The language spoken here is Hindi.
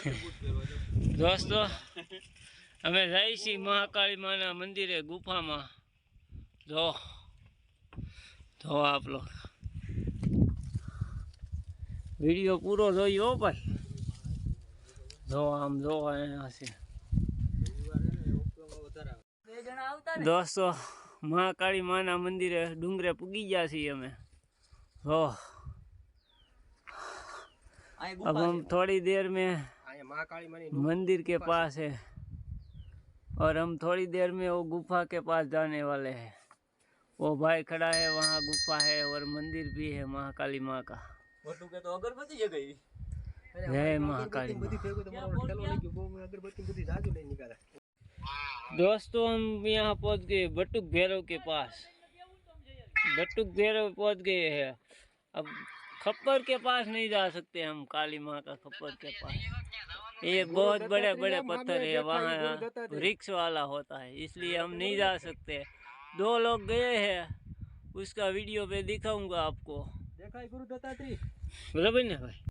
દોસ્તો અમે જઈ છીએ મહાકાળી માના મંદિરે ગુફામાં જો જો આપ લોગ વિડીયો પૂરો જોયો હો ભાઈ જો આમ જો અહીંયા છે દોસ્તો મહાકાળી માના મંદિરે ડુંગરે પૂગી ગયા છીએ અમે જો अब हम थोड़ी देर में मंदिर के पास है और हम थोड़ी देर में वो गुफा के पास जाने वाले हैं वो भाई खड़ा है वहाँ गुफा है और मंदिर भी है महाकाली माँ का મોટું કે તો અગરબત્તી જ ગઈ जय महाकाली माँ અગરબત્તી બધી જાજુ લઈ નીકળે दोस्तों हम यहाँ पहुँच गए बटुक भैरव के पास बटुक भैरव पहुँच गए हैं अब खप्पर के पास नहीं जा सकते हम काली माँ का खप्पर के पास ये बहुत बड़े बड़े पत्थर है वहाँ वृक्ष वाला होता है इसलिए हम नहीं जा सकते। दो लोग गए हैं उसका वीडियो पे दिखाऊँगा आपको। देखा गुरु दत्तात्री बोलो मतलब भाई?